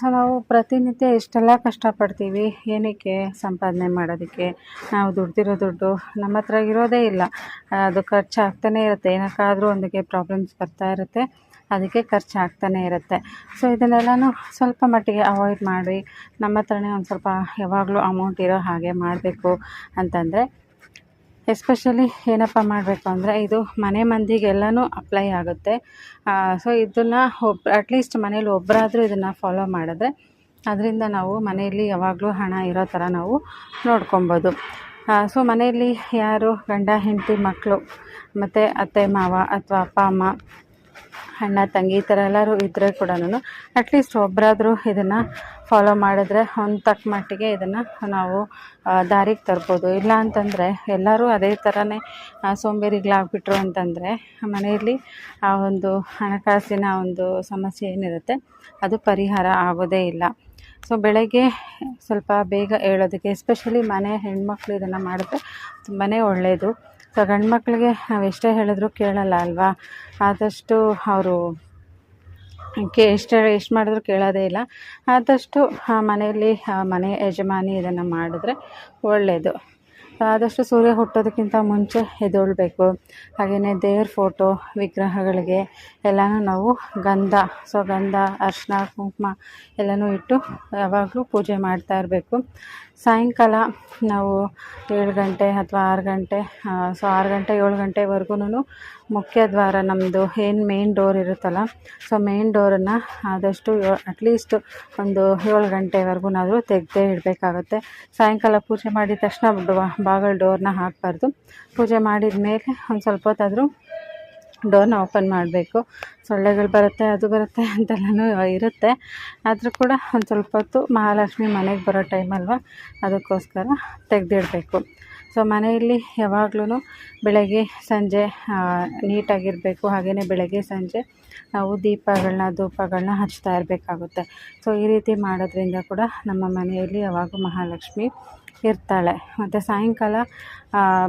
ಸೊ ನಾವು ಪ್ರತಿನಿತ್ಯ ಎಷ್ಟೆಲ್ಲ ಕಷ್ಟಪಡ್ತೀವಿ, ಏನಕ್ಕೆ ಸಂಪಾದನೆ ಮಾಡೋದಕ್ಕೆ? ನಾವು ದುಡ್ದಿರೋ ದುಡ್ಡು ನಮ್ಮ ಹತ್ರ ಇರೋದೇ ಇಲ್ಲ. ಅದು ಖರ್ಚಾಗ್ತಾನೆ ಇರುತ್ತೆ. ಏನಕ್ಕಾದರೂ ಒಂದಕ್ಕೆ ಪ್ರಾಬ್ಲಮ್ಸ್ ಬರ್ತಾ ಇರುತ್ತೆ. ಅದಕ್ಕೆ ಖರ್ಚು ಆಗ್ತಾನೇ ಇರುತ್ತೆ. ಸೊ ಇದನ್ನೆಲ್ಲನೂ ಸ್ವಲ್ಪ ಮಟ್ಟಿಗೆ ಅವಾಯ್ಡ್ ಮಾಡಿ, ನಮ್ಮ ಹತ್ರನೇ ಒಂದು ಸ್ವಲ್ಪ ಯಾವಾಗಲೂ ಅಮೌಂಟ್ ಇರೋ ಹಾಗೆ ಮಾಡಬೇಕು ಅಂತಂದರೆ ಎಸ್ಪೆಷಲಿ ಏನಪ್ಪ ಮಾಡಬೇಕು ಅಂದರೆ, ಇದು ಮನೆ ಮಂದಿಗೆಲ್ಲನೂ ಅಪ್ಲೈ ಆಗುತ್ತೆ. ಸೊ ಇದನ್ನು ಒಬ್ ಅಟ್ಲೀಸ್ಟ್ ಮನೇಲಿ ಒಬ್ಬರಾದರೂ ಇದನ್ನು ಫಾಲೋ ಮಾಡಿದ್ರೆ, ಅದರಿಂದ ನಾವು ಮನೆಯಲ್ಲಿ ಯಾವಾಗಲೂ ಹಣ ಇರೋ ಥರ ನಾವು ನೋಡ್ಕೊಬೋದು. ಸೊ ಮನೆಯಲ್ಲಿ ಯಾರು ಗಂಡ, ಹೆಂಡತಿ ಮಕ್ಕಳು ಮತ್ತು ಅತ್ತೆ, ಮಾವ, ಅಥವಾ ಅಪ್ಪ, ಅಮ್ಮ ಅಣ್ಣ, ತಂಗಿ ಈ ಥರ ಎಲ್ಲರೂ ಇದ್ದರೆ ಕೂಡ ಅಟ್ಲೀಸ್ಟ್ ಒಬ್ಬರಾದರೂ ಇದನ್ನು ಫಾಲೋ ಮಾಡಿದ್ರೆ ಒಂದು ತಕ್ಕ ಮಟ್ಟಿಗೆ ಇದನ್ನು ನಾವು ದಾರಿಗೆ ತರ್ಬೋದು. ಇಲ್ಲ ಅಂತಂದರೆ ಎಲ್ಲರೂ ಅದೇ ಥರನೇ ಸೋಂಬೇರಿಗಳಾಗ್ಬಿಟ್ರು ಅಂತಂದರೆ ಮನೆಯಲ್ಲಿ ಆ ಒಂದು ಹಣಕಾಸಿನ ಒಂದು ಸಮಸ್ಯೆ ಏನಿರುತ್ತೆ, ಅದು ಪರಿಹಾರ ಆಗೋದೇ ಇಲ್ಲ. ಸೊ ಬೆಳಗ್ಗೆ ಸ್ವಲ್ಪ ಬೇಗ ಹೇಳೋದಕ್ಕೆ ಎಸ್ಪೆಷಲಿ ಮನೆ ಹೆಣ್ಮಕ್ಳು ಇದನ್ನು ಮಾಡಿದ್ರೆ ತುಂಬಾ ಒಳ್ಳೆಯದು ಸೊ ಗಂಡು ಮಕ್ಕಳಿಗೆ ನಾವು ಎಷ್ಟೇ ಹೇಳಿದ್ರು ಕೇಳಲ್ಲ ಅಲ್ವಾ? ಆದಷ್ಟು ಅವರು ಕೇ, ಎಷ್ಟು ಎಷ್ಟು ಮಾಡಿದ್ರು ಕೇಳೋದೇ ಇಲ್ಲ. ಆದಷ್ಟು ಮನೆಯಲ್ಲಿ ಮನೆ ಯಜಮಾನಿ ಇದನ್ನು ಮಾಡಿದ್ರೆ ಒಳ್ಳೆಯದು ಆದಷ್ಟು ಸೂರ್ಯ ಹುಟ್ಟೋದಕ್ಕಿಂತ ಮುಂಚೆ ಎದ್ದೇಳಬೇಕು. ಹಾಗೆಯೇ ದೇವ್ರ ಫೋಟೋ ವಿಗ್ರಹಗಳಿಗೆ ಎಲ್ಲನೂ ನಾವು ಗಂಧ ಸೊ ಗಂಧ ಅರಿಶಿನ ಕುಂಕುಮ ಎಲ್ಲನೂ ಇಟ್ಟು ಯಾವಾಗಲೂ ಪೂಜೆ ಮಾಡ್ತಾ ಇರಬೇಕು. ಸಾಯಂಕಾಲ ನಾವು ಏಳು ಗಂಟೆ ಅಥವಾ ಆರು ಗಂಟೆ ಸೊ ಆರು ಗಂಟೆ ಏಳು ಗಂಟೆವರೆಗೂ ಮುಖ್ಯ ದ್ವಾರ ನಮ್ಮದು ಏನು ಮೇನ್ ಡೋರ್ ಇರುತ್ತಲ್ಲ ಸೊ ಮೇನ್ ಡೋರನ್ನು ಆದಷ್ಟು ಅಟ್ಲೀಸ್ಟ್ ಒಂದು ಏಳು ಗಂಟೆವರೆಗೂನಾದರೂ ತೆಗೆದೇ ಇಡಬೇಕಾಗುತ್ತೆ. ಸಾಯಂಕಾಲ ಪೂಜೆ ಮಾಡಿದ ತಕ್ಷಣ ಬಾಗಿಲು ಡೋರ್ನ ಹಾಕಬಾರ್ದು. ಪೂಜೆ ಮಾಡಿದ ಮೇಲೆ ಒಂದು ಸ್ವಲ್ಪ ಹೊತ್ತಾದರೂ ಡೋರ್ನ ಓಪನ್ ಮಾಡಬೇಕು. ಸೊಳ್ಳೆಗಳು ಬರುತ್ತೆ, ಅದು ಬರುತ್ತೆ ಅಂತೆಲ್ಲನೂ ಇರುತ್ತೆ. ಆದರೂ ಕೂಡ ಒಂದು ಸ್ವಲ್ಪ ಹೊತ್ತು ಮಹಾಲಕ್ಷ್ಮಿ ಮನೆಗೆ ಬರೋ ಟೈಮಲ್ವ ಅದಕ್ಕೋಸ್ಕರ ತೆಗೆದಿಡಬೇಕು. ಸೊ ಮನೆಯಲ್ಲಿ ಯಾವಾಗ್ಲೂ ಬೆಳಗ್ಗೆ ಸಂಜೆ ನೀಟಾಗಿರಬೇಕು. ಹಾಗೆಯೇ ಬೆಳಗ್ಗೆ ಸಂಜೆ ನಾವು ದೀಪಗಳನ್ನ, ಧೂಪಗಳನ್ನ ಹಚ್ತಾ ಇರಬೇಕಾಗುತ್ತೆ. ಸೊ ಈ ರೀತಿ ಮಾಡೋದ್ರಿಂದ ಕೂಡ ನಮ್ಮ ಮನೆಯಲ್ಲಿ ಯಾವಾಗೂ ಮಹಾಲಕ್ಷ್ಮಿ ಇರ್ತಾಳೆ. ಮತ್ತು ಸಾಯಂಕಾಲ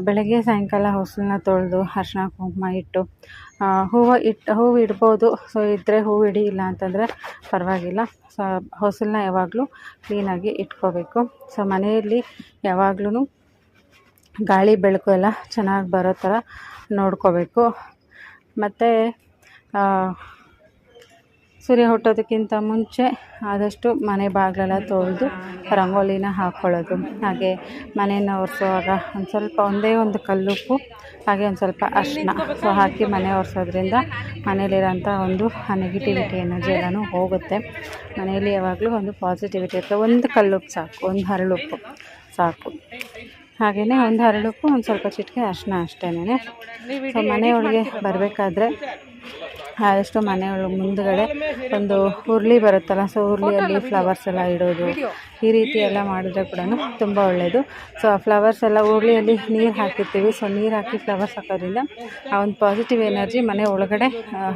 ಬೆಳಗ್ಗೆ ಸಾಯಂಕಾಲ ಹೊಸಲನ್ನ ತೊಳೆದು ಅರ್ಶಿನ ಕುಂಕುಮ ಇಟ್ಟು ಹೂವು ಇಟ್ಟು ಹೂವು ಇಡ್ಬೋದು. ಸೊ ಇದ್ದರೆ ಹೂವು ಇಡಿ ಇಲ್ಲ ಅಂತಂದರೆ ಪರವಾಗಿಲ್ಲ. ಸೊ ಹೊಸಲನ್ನ ಯಾವಾಗಲೂ ಕ್ಲೀನಾಗಿ ಇಟ್ಕೋಬೇಕು. ಸೊ ಮನೆಯಲ್ಲಿ ಯಾವಾಗ್ಲೂ ಗಾಳಿ ಬೆಳಕು ಎಲ್ಲ ಚೆನ್ನಾಗಿ ಬರೋ ಥರ ನೋಡ್ಕೋಬೇಕು. ಮತ್ತು ಸೂರ್ಯ ಹುಟ್ಟೋದಕ್ಕಿಂತ ಮುಂಚೆ ಆದಷ್ಟು ಮನೆ ಬಾಗಿಲೆಲ್ಲ ತೊಳೆದು ರಂಗೋಲಿನ ಹಾಕ್ಕೊಳ್ಳೋದು ಹಾಗೆ ಮನೆಯನ್ನು ಒರೆಸುವಾಗ ಒಂದು ಸ್ವಲ್ಪ ಒಂದೇ ಒಂದು ಕಲ್ಲುಪ್ಪು, ಹಾಗೆ ಒಂದು ಸ್ವಲ್ಪ ಅರಿಶಿನ ಸೊ ಹಾಕಿ ಮನೆ ಒರೆಸೋದ್ರಿಂದ ಮನೇಲಿರೋಂಥ ಒಂದು ನೆಗೆಟಿವಿಟಿ ಎನರ್ಜಿ ಎಲ್ಲನೂ ಹೋಗುತ್ತೆ. ಮನೆಯಲ್ಲಿ ಯಾವಾಗಲೂ ಒಂದು ಪಾಸಿಟಿವಿಟಿ ಇರುತ್ತೆ. ಒಂದು ಕಲ್ಲುಪ್ಪು ಸಾಕು, ಒಂದು ಹರಳುಪ್ಪು ಸಾಕು. ಹಾಗೆಯೇ ಒಂದು ಹರಳಕ್ಕೂ ಒಂದು ಸ್ವಲ್ಪ ಚಿಟಿಕೆ ಅರ್ಶಿನ ಅಷ್ಟೇ ಸೊ, ಮನೆಯೊಳಗೆ ಬರಬೇಕಾದ್ರೆ ಆದಷ್ಟು ಮನೆಯೊಳಗೆ ಮುಂದುಗಡೆ ಒಂದು ಉರುಳಿ ಬರುತ್ತಲ್ಲ, ಸೊ ಉರುಳಿಯಲ್ಲಿ ಫ್ಲವರ್ಸ್ ಎಲ್ಲ ಇಡೋದು, ಈ ರೀತಿ ಎಲ್ಲ ಮಾಡಿದ್ರೆ ಕೂಡ ತುಂಬ ಒಳ್ಳೆಯದು ಸೊ, ಆ ಫ್ಲವರ್ಸ್ ಎಲ್ಲ ಉರುಳಿಯಲ್ಲಿ ನೀರು ಹಾಕಿರ್ತೀವಿ. ಸೊ, ನೀರು ಹಾಕಿ ಫ್ಲವರ್ಸ್ ಹಾಕೋದ್ರಿಂದ ಆ ಒಂದು ಪಾಸಿಟಿವ್ ಎನರ್ಜಿ ಮನೆ ಒಳಗಡೆ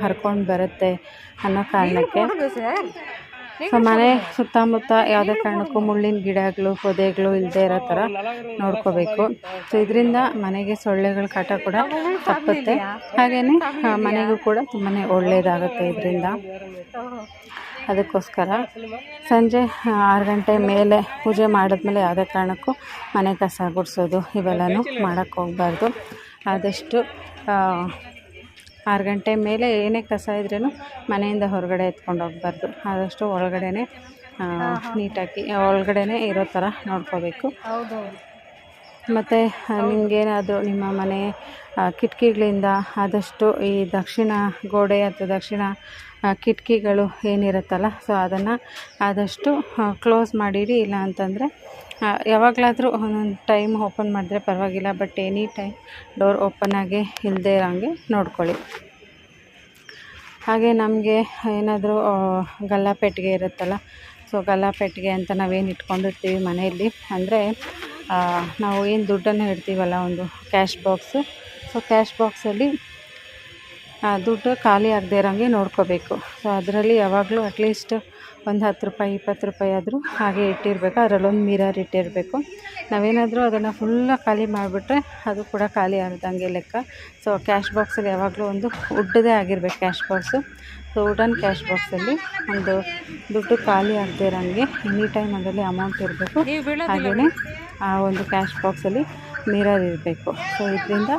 ಹರ್ಕೊಂಡು ಬರುತ್ತೆ ಅನ್ನೋ ಕಾರಣಕ್ಕೆ. ಸೊ ಮನೆ ಸುತ್ತಮುತ್ತ ಯಾವುದೇ ಕಾರಣಕ್ಕೂ ಮುಳ್ಳಿನ ಗಿಡಗಳು, ಪೊದೆಗಳು ಇಲ್ಲದೆ ಇರೋ ಥರ ನೋಡ್ಕೋಬೇಕು. ಸೊ ಇದರಿಂದ ಮನೆಗೆ ಸೊಳ್ಳೆಗಳ ಕಾಟ ಕೂಡ ತಪ್ಪುತ್ತೆ. ಹಾಗೆಯೇ ಮನೆಗೂ ಕೂಡ ತುಂಬಾ ಒಳ್ಳೆಯದಾಗುತ್ತೆ ಇದರಿಂದ. ಅದಕ್ಕೋಸ್ಕರ ಸಂಜೆ ಆರು ಗಂಟೆ ಮೇಲೆ ಪೂಜೆ ಮಾಡಿದ್ಮೇಲೆ ಯಾವುದೇ ಕಾರಣಕ್ಕೂ ಮನೆ ಕಸ ಗುಡಿಸೋದು ಇವೆಲ್ಲನೂ ಮಾಡೋಕ್ಕೆ ಹೋಗಬಾರ್ದು ಆದಷ್ಟು ಆರು ಗಂಟೆ ಮೇಲೆ ಏನೇ ಕಸ ಇದ್ರೂ ಮನೆಯಿಂದ ಹೊರಗಡೆ ಎತ್ಕೊಂಡು ಹೋಗ್ಬಾರ್ದು. ಆದಷ್ಟು ಒಳಗಡೆನೇ ನೀಟಾಗಿ, ಒಳಗಡೆನೇ ಇರೋ ಥರ ನೋಡ್ಕೋಬೇಕು. ಮತ್ತು ನಿಮಗೇನಾದರೂ ನಿಮ್ಮ ಮನೆ ಕಿಟಕಿಗಳಿಂದ ಆದಷ್ಟು ಈ ದಕ್ಷಿಣ ಗೋಡೆ ಅಥವಾ ದಕ್ಷಿಣ ಕಿಟಕಿಗಳು ಏನಿರುತ್ತಲ್ಲ, ಸೊ ಅದನ್ನು ಆದಷ್ಟು ಕ್ಲೋಸ್ ಮಾಡಿಡಿ. ಇಲ್ಲ ಅಂತಂದರೆ ಯಾವಾಗಲಾದರೂ ಒಂದೊಂದು ಟೈಮ್ ಓಪನ್ ಮಾಡಿದ್ರೆ ಪರವಾಗಿಲ್ಲ but any time door open ಆಗಿ ಇಲ್ಲದೆ ಇರೋಂಗೆ ನೋಡ್ಕೊಳ್ಳಿ. ಹಾಗೆ ನಮಗೆ ಏನಾದರೂ ಗಲ್ಲಾಪೆಟ್ಟಿಗೆ ಇರುತ್ತಲ್ಲ ಸೊ ಗಲ್ಲಾಪೆಟ್ಟಿಗೆ ಅಂತ ನಾವೇನು ಇಟ್ಕೊಂಡಿರ್ತೀವಿ ಮನೆಯಲ್ಲಿ, ಅಂದರೆ ನಾವು ಏನು ದುಡ್ಡನ್ನು ಇಡ್ತೀವಲ್ಲ, ಒಂದು ಕ್ಯಾಶ್ ಬಾಕ್ಸು ಸೊ ಕ್ಯಾಶ್ ಬಾಕ್ಸಲ್ಲಿ ದುಡ್ಡು ಖಾಲಿ ಆಗದೆ ಇರೋಂಗೆ ನೋಡ್ಕೋಬೇಕು. ಸೊ ಅದರಲ್ಲಿ ಯಾವಾಗಲೂ ಅಟ್ಲೀಸ್ಟ್ ಒಂದು ಹತ್ತು ರೂಪಾಯಿ ಇಪ್ಪತ್ತು ರೂಪಾಯಿ ಆದರೂ ಹಾಗೆ ಇಟ್ಟಿರಬೇಕು. ಅದರಲ್ಲೊಂದು ಮಿರರ್ ಇಟ್ಟಿರಬೇಕು. ನಾವೇನಾದರೂ ಅದನ್ನು ಫುಲ್ಲ ಖಾಲಿ ಮಾಡಿಬಿಟ್ರೆ ಅದು ಕೂಡ ಖಾಲಿ ಆಗ್ದಂಗೆ ಲೆಕ್ಕ. ಸೊ ಕ್ಯಾಶ್ ಬಾಕ್ಸಲ್ಲಿ ಯಾವಾಗಲೂ ಒಂದು ಉಡ್ಡದೇ ಆಗಿರ್ಬೇಕು cash box so wooden cash ಬಾಕ್ಸಲ್ಲಿ ಒಂದು ದುಡ್ಡು ಖಾಲಿ ಆಗದೆ ಇರೋಂಗೆ ಎನಿ ಟೈಮ್ ಅದರಲ್ಲಿ ಅಮೌಂಟ್ ಇರಬೇಕು. ಹಾಗೆಯೇ ಆ ಒಂದು ಕ್ಯಾಶ್ ಬಾಕ್ಸಲ್ಲಿ ಮಿರರ್ ಇರಬೇಕು. ಸೊ ಇದರಿಂದ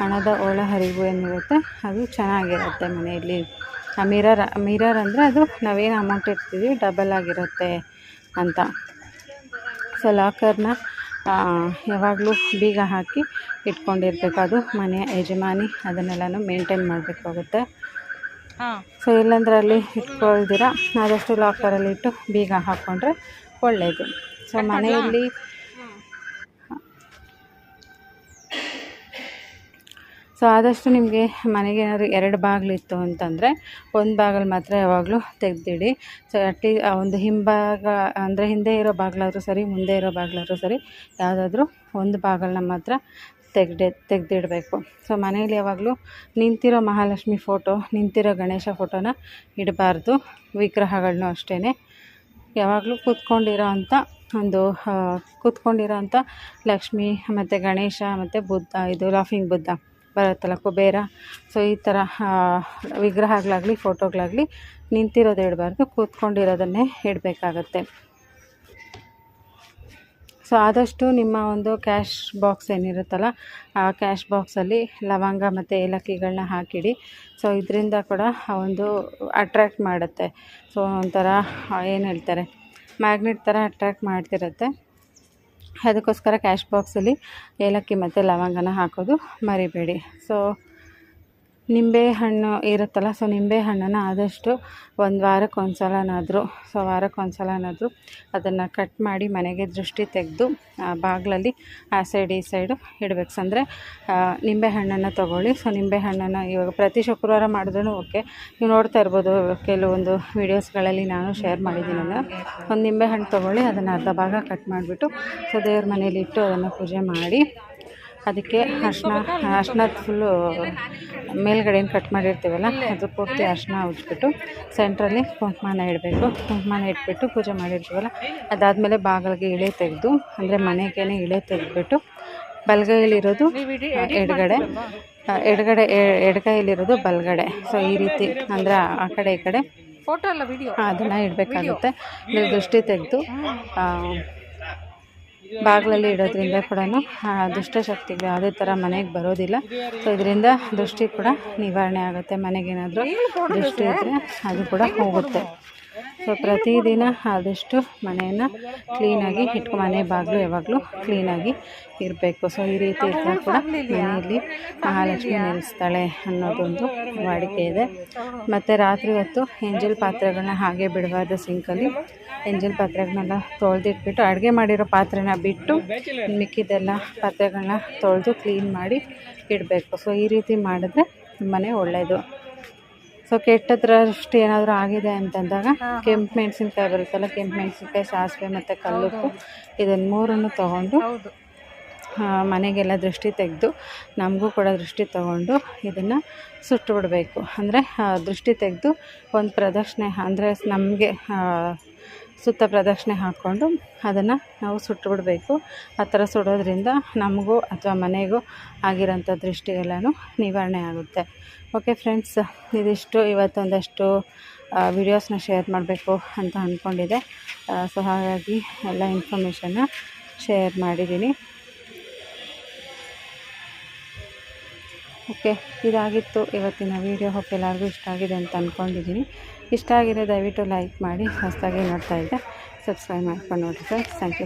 ಹಣದ ಒಳಹರಿವು ಏನಿರುತ್ತೆ ಅದು ಚೆನ್ನಾಗಿರುತ್ತೆ ಮನೆಯಲ್ಲಿ. ಆ ಮಿರರ್ ಮಿರರ್ ಅಂದರೆ ಅದು ನಾವೇನು ಅಮೌಂಟ್ ಇಡ್ತೀವಿ ಡಬಲ್ ಆಗಿರುತ್ತೆ ಅಂತ. ಸೊ ಲಾಕರ್ನ ಯಾವಾಗಲೂ ಬೀಗ ಹಾಕಿ ಇಟ್ಕೊಂಡಿರ್ಬೇಕು. ಅದು ಮನೆಯ ಯಜಮಾನಿ ಅದನ್ನೆಲ್ಲನೂ ಮೇಂಟೈನ್ ಮಾಡಬೇಕಾಗುತ್ತೆ. ಸೊ ಇಲ್ಲಾಂದ್ರೆ ಅಲ್ಲಿ ಇಟ್ಕೊಳ್ದಿರ ಆದಷ್ಟು ಲಾಕರಲ್ಲಿ ಇಟ್ಟು ಬೀಗ ಹಾಕ್ಕೊಂಡ್ರೆ ಒಳ್ಳೆಯದು ಸೊ ಮನೆಯಲ್ಲಿ ಸೊ ಆದಷ್ಟು ನಿಮಗೆ ಮನೆಗೆ ಏನಾದರೂ ಎರಡು ಬಾಗಿಲಿತ್ತು ಅಂತಂದರೆ, ಒಂದು ಬಾಗಿಲು ಮಾತ್ರ ಯಾವಾಗಲೂ ತೆಗೆದಿಡಿ. ಸೊ ಅಟ್ಲಿ ಒಂದು ಹಿಂಭಾಗ, ಅಂದರೆ ಹಿಂದೆ ಇರೋ ಬಾಗಿಲಾದರೂ ಸರಿ, ಮುಂದೆ ಇರೋ ಬಾಗಿಲಾದರೂ ಸರಿ, ಯಾವುದಾದ್ರೂ ಒಂದು ಬಾಗಿಲನ್ನ ಮಾತ್ರ ತೆಗ್ದೆ, ತೆಗೆದಿಡಬೇಕು. ಸೊ ಮನೆಯಲ್ಲಿ ಯಾವಾಗಲೂ ನಿಂತಿರೋ ಮಹಾಲಕ್ಷ್ಮಿ ಫೋಟೋ, ನಿಂತಿರೋ ಗಣೇಶ ಫೋಟೋನ ಇಡಬಾರ್ದು. ವಿಗ್ರಹಗಳನ್ನೂ ಅಷ್ಟೇ ಯಾವಾಗಲೂ ಕೂತ್ಕೊಂಡಿರೋ ಅಂಥ ಒಂದು ಕೂತ್ಕೊಂಡಿರೋ ಅಂಥ ಲಕ್ಷ್ಮಿ, ಮತ್ತು ಗಣೇಶ, ಮತ್ತು ಬುದ್ಧ, ಇದು ಲಾಫಿಂಗ್ ಬುದ್ಧ. ಬರುತ್ತಲ್ಲ ಕುಬೇರ. ಸೊ ಈ ಥರ ವಿಗ್ರಹಗಳಾಗಲಿ ಫೋಟೋಗಳಾಗಲಿ ನಿಂತಿರೋದು ಇಡಬಾರ್ದು. ಕೂತ್ಕೊಂಡಿರೋದನ್ನೇ ಇಡಬೇಕಾಗತ್ತೆ. ಸೊ ಆದಷ್ಟು ನಿಮ್ಮ ಒಂದು ಕ್ಯಾಶ್ ಬಾಕ್ಸ್ ಏನಿರುತ್ತಲ್ಲ, ಆ ಕ್ಯಾಶ್ ಬಾಕ್ಸಲ್ಲಿ ಲವಂಗ ಮತ್ತು ಏಲಕ್ಕಿಗಳನ್ನ ಹಾಕಿಡಿ. ಸೊ ಇದರಿಂದ ಕೂಡ ಒಂದು ಅಟ್ರ್ಯಾಕ್ಟ್ ಮಾಡುತ್ತೆ. ಸೊ ಒಂಥರ ಏನು ಹೇಳ್ತಾರೆ ಮ್ಯಾಗ್ನೆಟ್ ಥರ ಅಟ್ರ್ಯಾಕ್ಟ್ ಮಾಡ್ತಿರುತ್ತೆ. ಅದಕ್ಕೋಸ್ಕರ ಕ್ಯಾಶ್ ಬಾಕ್ಸಲ್ಲಿ ಏಲಕ್ಕಿ ಮತ್ತು ಲವಂಗನ ಹಾಕೋದು ಮರಿಬೇಡಿ. ಸೊ ನಿಂಬೆ ಹಣ್ಣು ಇರುತ್ತಲ್ಲ ಸೊ ನಿಂಬೆ ಹಣ್ಣನ್ನು ಆದಷ್ಟು ಒಂದು ವಾರಕ್ಕೆ ಒಂದು ಸಲನಾದರೂ ಸೊ ವಾರಕ್ಕೆ ಒಂದು ಸಲನಾದರೂ ಅದನ್ನು ಕಟ್ ಮಾಡಿ ಮನೆಗೆ ದೃಷ್ಟಿ ತೆಗೆದು, ಆ ಬಾಗಿಲಲ್ಲಿ ಆ ಸೈಡ್ ಈ ಸೈಡು ಇಡಬೇಕು. ಅಂದರೆ ನಿಂಬೆ ಹಣ್ಣನ್ನು ತೊಗೊಳ್ಳಿ. ಸೊ ನಿಂಬೆ ಹಣ್ಣನ್ನು ಇವಾಗ ಪ್ರತಿ ಶುಕ್ರವಾರ ಮಾಡಿದ್ರೂ ಓಕೆ ನೀವು ನೋಡ್ತಾ ಇರ್ಬೋದು, ಕೆಲವೊಂದು ವೀಡಿಯೋಸ್ಗಳಲ್ಲಿ ನಾನು ಶೇರ್ ಮಾಡಿದ್ದೀನಲ್ಲ ಒಂದು ನಿಂಬೆ ಹಣ್ಣು ತೊಗೊಳ್ಳಿ, ಅದನ್ನು ಅರ್ಧ ಭಾಗ ಕಟ್ ಮಾಡಿಬಿಟ್ಟು ಸೊ ದೇವ್ರ ಮನೇಲಿ ಇಟ್ಟು ಅದನ್ನು ಪೂಜೆ ಮಾಡಿ ಅದಕ್ಕೆ ಅರ್ಶಿನ ಅರ್ಶಿನದ ಫುಲ್ಲು ಮೇಲ್ಗಡೆ ಏನು ಕಟ್ ಮಾಡಿರ್ತೀವಲ್ಲ ಅದು ಪೂರ್ತಿ ಅರ್ಶಿನ ಉಜ್ಬಿಟ್ಟು ಸೆಂಟ್ರಲ್ಲಿ ಕುಂಕುಮನ ಇಡಬೇಕು. ಕುಂಕುಮನ ಇಟ್ಬಿಟ್ಟು ಪೂಜೆ ಮಾಡಿರ್ತೀವಲ್ಲ ಅದಾದಮೇಲೆ ಬಾಗಿಲಿಗೆ ಇಳೆ ತೆಗೆದು ಅಂದರೆ ಮನೆಗೇನೆ ಇಳೆ ತೆಗೆದುಬಿಟ್ಟು ಬಲಗೈಲಿರೋದು ಎಡಗಡೆ ಎಡಗಡೆ ಎಡಗೈಲಿರೋದು ಬಲಗಡೆ. ಸೊ ಈ ರೀತಿ ಅಂದರೆ ಆ ಕಡೆ ಈ ಕಡೆ ಫೋಟೋ ಅಲ್ಲ ವಿಡಿಯೋ ಅದನ್ನು ಇಡಬೇಕಾಗುತ್ತೆ. ದೃಷ್ಟಿ ತೆಗೆದು ಬಾಗಿಲಲ್ಲಿ ಇಡೋದ್ರಿಂದ ಕೂಡ ದುಷ್ಟಶಕ್ತಿಗಳು ಯಾವುದೇ ಥರ ಮನೆಗೆ ಬರೋದಿಲ್ಲ. ಸೊ ಇದರಿಂದ ದೃಷ್ಟಿ ಕೂಡ ನಿವಾರಣೆ ಆಗುತ್ತೆ. ಮನೆಗೇನಾದರೂ ದೃಷ್ಟಿ ಇದ್ದರೆ ಅದು ಕೂಡ ಹೋಗುತ್ತೆ. ಸೊ ಪ್ರತಿದಿನ ಆದಷ್ಟು ಮನೆಯನ್ನು ಕ್ಲೀನಾಗಿ ಇಟ್ಕೊ, ಮನೆ ಬಾಗಿಲು ಯಾವಾಗಲೂ ಕ್ಲೀನಾಗಿ ಇರಬೇಕು. ಸೊ ಈ ರೀತಿ ಇದ್ದಾಗ ಕೂಡ ಮನೆಯಲ್ಲಿ ಮಹಾಲಕ್ಷ್ಮಿ ನೆಲೆಸ್ತಾಳೆ ಅನ್ನೋದೊಂದು ವಾಡಿಕೆ ಇದೆ. ಮತ್ತು ರಾತ್ರಿ ಹೊತ್ತು ಎಂಜಲ್ ಪಾತ್ರೆಗಳನ್ನ ಹಾಗೆ ಬಿಡಬಾರ್ದು ಸಿಂಕಲ್ಲಿ ಎಂಜಲ್ ಪಾತ್ರೆಗಳನ್ನೆಲ್ಲ ತೊಳೆದಿಟ್ಬಿಟ್ಟು ಅಡುಗೆ ಮಾಡಿರೋ ಪಾತ್ರೆನ ಬಿಟ್ಟು ಮಿಕ್ಕಿದೆಲ್ಲ ಪಾತ್ರೆಗಳನ್ನ ತೊಳೆದು ಕ್ಲೀನ್ ಮಾಡಿ ಇಡಬೇಕು. ಸೊ ಈ ರೀತಿ ಮಾಡಿದ್ರೆ ತುಂಬಾ ಒಳ್ಳೆಯದು ಸೊ ಕೆಟ್ಟ ದೃಷ್ಟಿ ಏನಾದರೂ ಆಗಿದೆ ಅಂತಂದಾಗ ಕೆಂಪು ಮೆಣಸಿನ್ಕಾಯಿ ಬರುತ್ತಲ್ಲ ಕೆಂಪು ಮೆಣಸಿನ್ಕಾಯಿ ಸಾಸಿವೆ ಮತ್ತು ಕಲ್ಲುಪ್ಪು ಇದನ್ನು ಮೂರನ್ನು ತೊಗೊಂಡು ಮನೆಗೆಲ್ಲ ದೃಷ್ಟಿ ತೆಗೆದು ನಮಗೂ ಕೂಡ ದೃಷ್ಟಿ ತಗೊಂಡು ಇದನ್ನು ಸುಟ್ಟು ಬಿಡಬೇಕು. ಅಂದರೆ ದೃಷ್ಟಿ ತೆಗೆದು ಒಂದು ಪ್ರದಕ್ಷಿಣೆ ಅಂದರೆ ನಮಗೆ ಸುತ್ತ ಪ್ರದಕ್ಷಿಣೆ ಹಾಕ್ಕೊಂಡು ಅದನ್ನು ನಾವು ಸುಟ್ಟು ಬಿಡಬೇಕು. ಆ ಥರ ಸುಡೋದ್ರಿಂದ ನಮಗೂ ಅಥವಾ ಮನೆಗೂ ಆಗಿರೋಂಥ ದೃಷ್ಟಿ ಎಲ್ಲನೂ ನಿವಾರಣೆ ಆಗುತ್ತೆ. ಓಕೆ ಫ್ರೆಂಡ್ಸ್ ಇದಿಷ್ಟು. ಇವತ್ತೊಂದಷ್ಟು ವಿಡಿಯೋಸ್ನ ಶೇರ್ ಮಾಡಬೇಕು ಅಂತ ಅಂದ್ಕೊಂಡಿದ್ದೆ ಸೊ ಹಾಗಾಗಿ ಎಲ್ಲ ಇನ್ಫಾರ್ಮೇಷನ್ನ ಶೇರ್ ಮಾಡಿದ್ದೀನಿ. ಓಕೆ ಇದಾಗಿತ್ತು ಇವತ್ತಿನ ವೀಡಿಯೋ ಹೋಗಿ ಎಲ್ಲರಿಗೂ ಇಷ್ಟ ಆಗಿದೆ ಅಂತ ಅಂದ್ಕೊಂಡಿದ್ದೀನಿ ಇಷ್ಟ ಆಗಿದೆ ದಯವಿಟ್ಟು ಲೈಕ್ ಮಾಡಿ, ಹೊಸದಾಗಿ ನೋಡ್ತಾ ಇದ್ದೆ ಸಬ್ಸ್ಕ್ರೈಬ್ ಮಾಡ್ಕೊಂಡು ನೋಡಿ ಸರ್ ಥ್ಯಾಂಕ್ ಯು